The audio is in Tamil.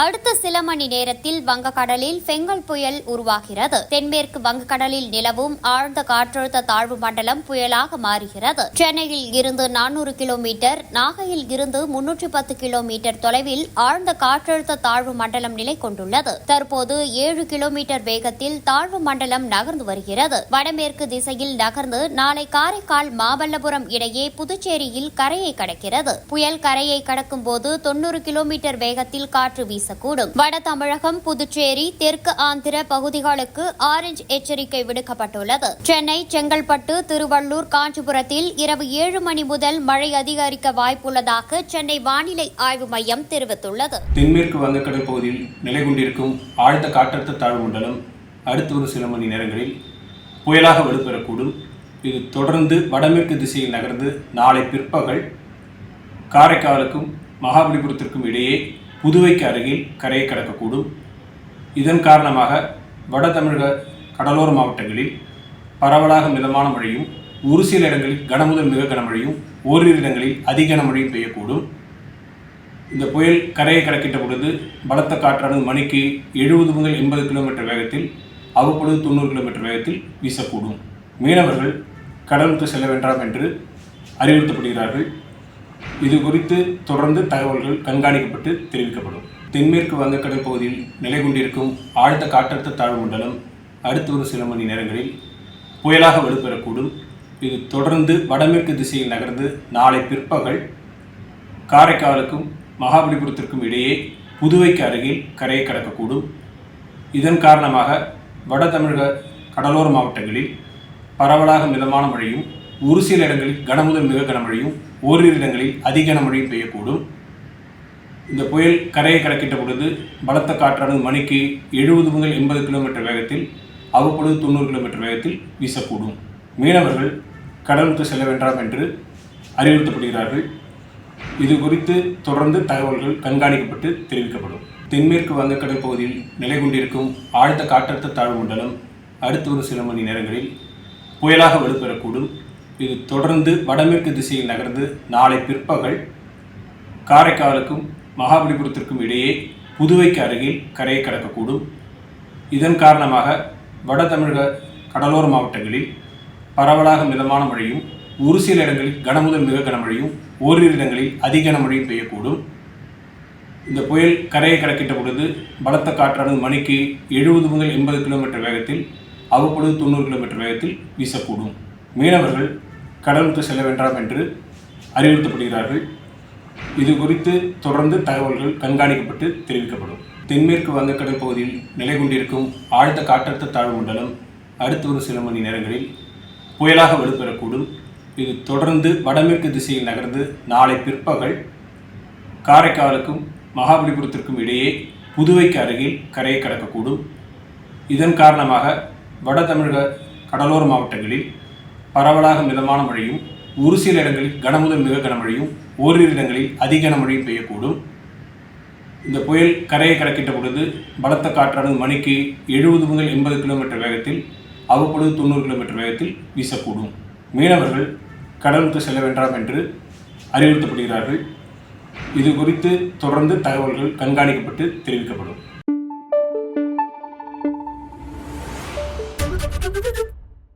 அடுத்த சில மணி நேரத்தில் வங்கக்கடலில் பெங்கல் புயல் உருவாகிறது. தென்மேற்கு வங்கக்கடலில் நிலவும் ஆழ்ந்த காற்றழுத்த தாழ்வு மண்டலம் புயலாக மாறுகிறது. சென்னையில் இருந்து நானூறு கிலோமீட்டர் நாகையில் இருந்து முன்னூற்றி பத்து கிலோமீட்டர் தொலைவில் ஆழ்ந்த காற்றழுத்த தாழ்வு மண்டலம் நிலை கொண்டுள்ளது. தற்போது ஏழு கிலோமீட்டர் வேகத்தில் தாழ்வு மண்டலம் நகர்ந்து வருகிறது. வடமேற்கு திசையில் நகர்ந்து நாளை காரைக்கால் மாமல்லபுரம் இடையே புதுச்சேரியில் கரையை கடக்கிறது. புயல் கரையை கடக்கும் போது தொன்னூறு கிலோமீட்டர் வேகத்தில் காற்று வீசக்கூடும். வட தமிழகம் புதுச்சேரி தெற்கு ஆந்திர பகுதிகளுக்கு ஆரஞ்சு எச்சரிக்கை விடுக்கப்பட்டுள்ளது. சென்னை செங்கல்பட்டு திருவள்ளூர் காஞ்சிபுரத்தில் இரவு ஏழு மணி முதல் மழை அதிகரிக்க வாய்ப்புள்ளதாக சென்னை வானிலை ஆய்வு மையம் தெரிவித்துள்ளது. தென்மேற்கு வங்கக்கடல் பகுதியில் நிலை கொண்டிருக்கும் ஆழ்ந்த காற்றழுத்த தாழ்வு மண்டலம் அடுத்த ஒரு சில மணி நேரங்களில் புயலாக வலுப்பெறக்கூடும். இது தொடர்ந்து வடமேற்கு திசையில் நகர்ந்து நாளை பிற்பகல் காரைக்காலுக்கும் மகாபலிபுரத்திற்கும் இடையே புதுவைக்கு அருகில் கரையை கடக்கக்கூடும். இதன் காரணமாக வட தமிழக கடலோர மாவட்டங்களில் பரவலாக மிதமான மழையும் ஒரு சில இடங்களில் கனமுதல் மிக கனமழையும் ஓரிரு இடங்களில் அதிக கனமழையும் பெய்யக்கூடும். இந்த புயல் கரையை கடக்கிட்ட பொழுது பலத்த காற்றானது மணிக்கு எழுபது முதல் எண்பது கிலோமீட்டர் வேகத்தில் அவ்வப்பொழுது தொண்ணூறு கிலோமீட்டர் வேகத்தில் வீசக்கூடும். மீனவர்கள் கடலுக்கு செல்ல வேண்டாம் என்று அறிவுறுத்தப்படுகிறார்கள். இது குறித்து தொடர்ந்து தகவல்கள் கண்காணிக்கப்பட்டு தெரிவிக்கப்படும். தென்மேற்கு வங்கக்கடல் பகுதியில் நிலை கொண்டிருக்கும் ஆழ்ந்த காற்றழுத்த தாழ்வு மண்டலம் அடுத்து ஒரு சில மணி நேரங்களில் புயலாக வலுப்பெறக்கூடும். இது தொடர்ந்து வடமேற்கு திசையில் நகர்ந்து நாளை பிற்பகல் காரைக்காலுக்கும் மகாபலிபுரத்திற்கும் இடையே புதுவைக்கு அருகில் கரையை கடக்கக்கூடும். இதன் காரணமாக வட தமிழக கடலோர மாவட்டங்களில் பரவலாக மிதமான மழையும் ஒரு சில இடங்களில் கனமுதல் மிக கனமழையும் ஓரிரு இடங்களில் அதிக கனமழையும் பெய்யக்கூடும். இந்த புயல் கரையை கடக்கிட்ட பொழுது பலத்த காற்றானது மணிக்கு எழுபது முதல் எண்பது கிலோமீட்டர் வேகத்தில் அவ்வப்பொழுது தொண்ணூறு கிலோமீட்டர் வேகத்தில் வீசக்கூடும். மீனவர்கள் கடலுக்கு செல்ல வேண்டாம் என்று அறிவுறுத்தப்படுகிறார்கள். இது குறித்து தொடர்ந்து தகவல்கள் கண்காணிக்கப்பட்டு தெரிவிக்கப்படும். தென்மேற்கு வங்கக்கடல் பகுதியில் நிலை கொண்டிருக்கும் ஆழ்ந்த காற்றழுத்த தாழ்வு மண்டலம் அடுத்து ஒரு சில மணி நேரங்களில் புயலாக வலுப்பெறக்கூடும். இது தொடர்ந்து வடமேற்கு திசையில் நகர்ந்து நாளை பிற்பகல் காரைக்காலுக்கும் மகாபலிபுரத்திற்கும் இடையே புதுவைக்கு அருகில் கரையை கடக்கக்கூடும். இதன் காரணமாக வட தமிழக கடலோர மாவட்டங்களில் பரவலாக மிதமான மழையும் ஒரு சில இடங்களில் கனமுதல் மிக கனமழையும் ஓரிரு இடங்களில் அதிக கனமழையும் பெய்யக்கூடும். இந்த புயல் கரையை கடக்கிட்ட பொழுது பலத்த காற்றானது மணிக்கு எழுபது முதல் எண்பது கிலோமீட்டர் வேகத்தில் அவ்வப்பொழுது தொண்ணூறு கிலோமீட்டர் வேகத்தில் வீசக்கூடும். மீனவர்கள் கடலுக்கு செல்ல வேண்டாம் என்று அறிவுறுத்தப்படுகிறார்கள். இது குறித்து தொடர்ந்து தகவல்கள் கண்காணிக்கப்பட்டு தெரிவிக்கப்படும். தென்மேற்கு வங்கக்கடல் பகுதியில் நிலை கொண்டிருக்கும் ஆழ்ந்த காற்றழுத்த தாழ்வு மண்டலம் அடுத்து ஒரு சில மணி நேரங்களில் புயலாக வலுப்பெறக்கூடும். இது தொடர்ந்து வடமேற்கு திசையில் நகர்ந்து நாளை பிற்பகல் காரைக்காலுக்கும் மகாபலிபுரத்திற்கும் இடையே புதுவைக்கு அருகில் கரையை கடக்கக்கூடும். இதன் காரணமாக வட தமிழக கடலோர மாவட்டங்களில் பரவலாக மிதமான மழையும் ஒரு சில இடங்களில் கனமுதல் மிக கனமழையும் ஓரிரு இடங்களில் அதிக கனமழையும் பெய்யக்கூடும். இந்த புயல் கரையை கடக்கிட்ட பொழுது பலத்த காற்றானது மணிக்கு எழுபது முதல் எண்பது கிலோமீட்டர் வேகத்தில் அவ்வப்பொழுது தொண்ணூறு கிலோமீட்டர் வேகத்தில் வீசக்கூடும். மீனவர்கள் கடலுக்கு செல்ல வேண்டாம் என்று அறிவுறுத்தப்படுகிறார்கள். இது குறித்து தொடர்ந்து தகவல்கள் கண்காணிக்கப்பட்டு தெரிவிக்கப்படும்.